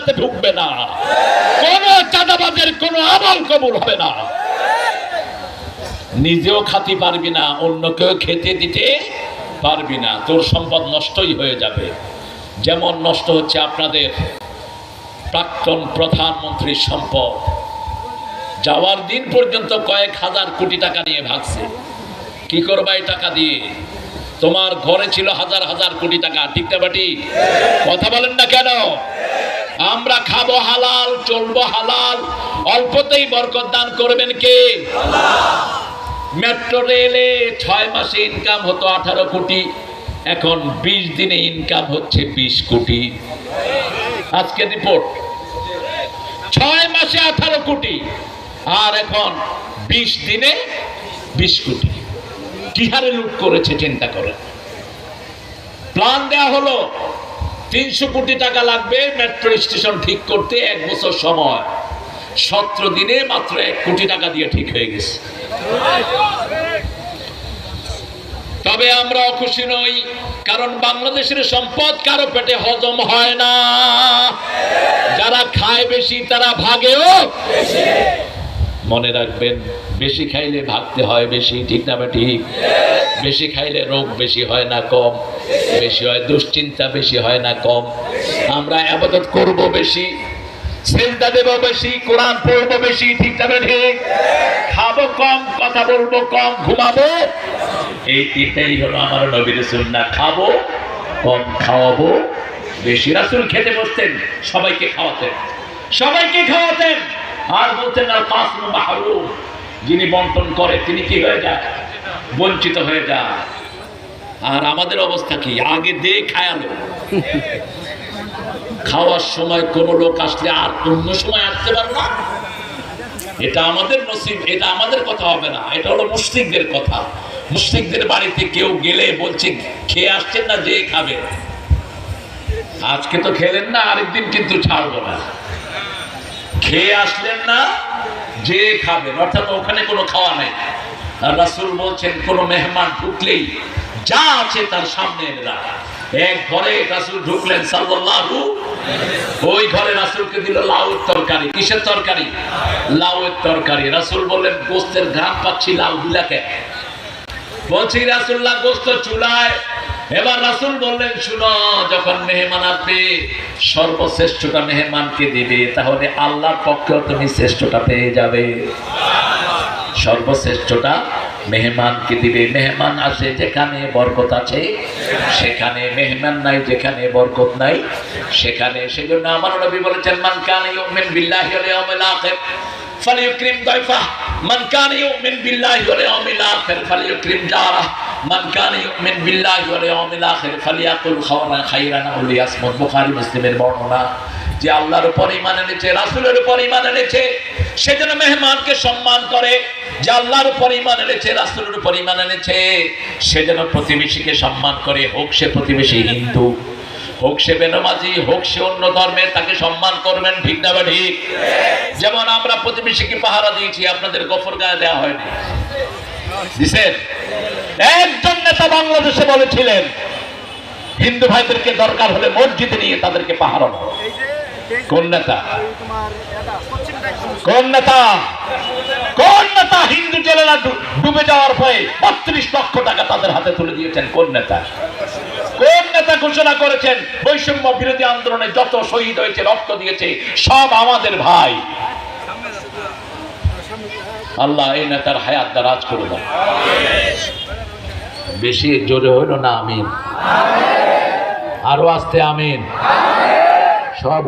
জান্নাতে ঢুকবে না। কোন চাঁদাবাজের কোন আমল কবুল হবে না। নিজেও খাতি পারবি না, অন্যকেও খেতে দিতে পারবি না। তোর সম্পদ নষ্টই হয়ে যাবে। যেমন নষ্ট হচ্ছে আপনাদের প্রাক্তন প্রধানমন্ত্রীর সম্পদ। যাওয়ার দিন পর্যন্ত কয়েক হাজার কোটি টাকা নিয়ে ভাগছে। কি করবা এই টাকা দিয়ে? তোমার ঘরে ছিল হাজার হাজার কোটি টাকা। ঠিক না বাটি? কথা বলেন না কেন? আমরা খাব হালাল চলবো হালাল। অল্পতেই বরকত দান করবেন কে? মেট্রো রেলে ছয় মাসে ইনকাম হতো আঠারো কোটি। এখন বিশ দিনে ইনকাম হচ্ছে বিশ কোটি। আজকে রিপোর্ট ছয় মাসে আঠারো কোটি। আর এখন বিশ দিনে বিশ কোটি। কি হারে লুট করেছে চিন্তা করেন। প্ল্যান দেয়া হলো। তিনশো কোটি টাকা লাগবে মেট্রো স্টেশন ঠিক করতে এক বছর সময়। সতেরো দিনে মাত্র এক কোটি টাকা দিয়ে ঠিক হয়ে গেছে। তবে আমরা অখুশি নই, কারণ বাংলাদেশের সম্পদ কারও পেটে হজম হয় না। যারা খায় বেশি, তারা ভাগেও মনে রাখবেন, বেশি খাইলে ভাগতে হয় বেশি, ঠিক না বা ঠিক? বেশি খাইলে রোগ বেশি হয় না কম, বেশি হয় দুশ্চিন্তা বেশি হয় না কম। আমরা আবাদত করব বেশি সেজদা দেব বেশি, কোরআন পড়ব বেশি, ঠিক না ঠিক? খাব কম, কথা বলব কম, ঘুমাবো? এই তিনটাই হলো আমার নবীর সুন্নাহ। খাব, কম খাওয়াবো, বেশি রাসুল খেতে বসতেন, সবাইকে খাওয়াতেন। সবাইকে খাওয়াতেন। আর বলতেন আর কাসমু মাহরুম যিনি বন্টন করে, তিনি কি হয়ে যায় বঞ্চিত হয়ে যায়। আর আমাদের অবস্থা কি? আগে দে খায়ালো। খাওয়ার সময় কোনো লোক আসলে আর অন্য সময় আসতে পারো না। এটা আমাদের নসিব, এটা আমাদের কথা হবে না। এটা হলো মুসলিকদের কথা। মুসলিকদের বাড়িতে কেউ গেলে বলছে, খেয়ে আসছেন না যে খাবে আজকে তো খেলেন না, আরেকদিন কিন্তু ছাড়বো না। খেয়ে আসলেন না যে খাবেন। অর্থাৎ ওখানে কোনো খাওয়া নেই। রাসুল বলছেন, কোনো মেহমান ঢুকলেই যা আছে তার সামনে এনে রাখ। এক ঘরে রাসুল ঢুকলেন সাল্লাল্লাহু, ওই ঘরে রাসুলকে দিল তরকারি। কিসের তরকারি? লাউয়ের তরকারি। রাসুল বললেন, গোস্তের ঘাম পাচ্ছি লাউ বলছি রাসুল্লাহ গোস্ত চুলায়। এবার রাসুল বললেন, শুনো, যখন মেহমান আসবে, সর্বশ্রেষ্ঠটা মেহমানকে দিবে, তাহলে আল্লাহর পক্ষেও তুমি শ্রেষ্ঠটা পেয়ে যাবে। সর্বশ্রেষ্ঠটা মেহমানকে দিবে? মেহমান আসে যেখানে বরকত আছে, সেখানে মেহমান নাই, যেখানে বরকত নাই, সেখানে সেজন্য আমার নবী বলেছেন, মান কান ইউমিন বিল্লাহি ওয়াল ইয়াউমিল আখির ফালিউকরিম দাইফা। মান কান ইউমিন বিল্লাহি ওয়াল ইয়াউমিল আখির ফালিউকরিম জারা মান কান ইউমিন বিল্লাহি ওয়াল ইয়াউমিল আখির, ফালিয়াকুল খাওয়ারান খাইরান আও লিয়াসমুত বুখারী, মুসলিমের বর্ণনা। যে আল্লাহর উপর ইমান এনেছে, রাসূলের উপর ইমান এনেছে, সেজন্য মেহমানকে সম্মান করে, যে আল্লাহর উপর ইমান এনেছে, রাসূলের উপর ইমান এনেছে, সেজন্য প্রতিবেশীকে সম্মান করে, হোক সে প্রতিবেশী হিন্দু, হোক সে বেনমাজি, হোক সে অন্য ধর্মের তাকে সম্মান করবেন, ঠিক না বা ঠিক? যেমন আমরা প্রতিবেশীকে পাহারা দিয়েছি, আপনাদের গফর গায়ে দেওয়া হয়নি। দিছেন? একজন নেতা বাংলাদেশে বলেছিলেন, হিন্দু ভাইদেরকে দরকার হলে মসজিদে নিয়ে তাদেরকে পাহারা দাও। কোন নেতা? কোন নেতা? কোন নেতা হিন্দু জেলেরা ডুবে যাওয়ার ভয়ে বত্রিশ লক্ষ টাকা তাদের হাতে তুলে দিয়েছেন? কোন নেতা? কোন নেতা ঘোষণা করেছেন? বৈষম্য বিরোধী আন্দোলনে যত শহীদ হয়েছে, রক্ত দিয়েছে, সব আমাদের ভাই। আল্লাহ এই নেতার হায়াত দারাজ করে দাও। বেশি জোরে হইল না, আমিন। আরও আসতে, আমিন। সব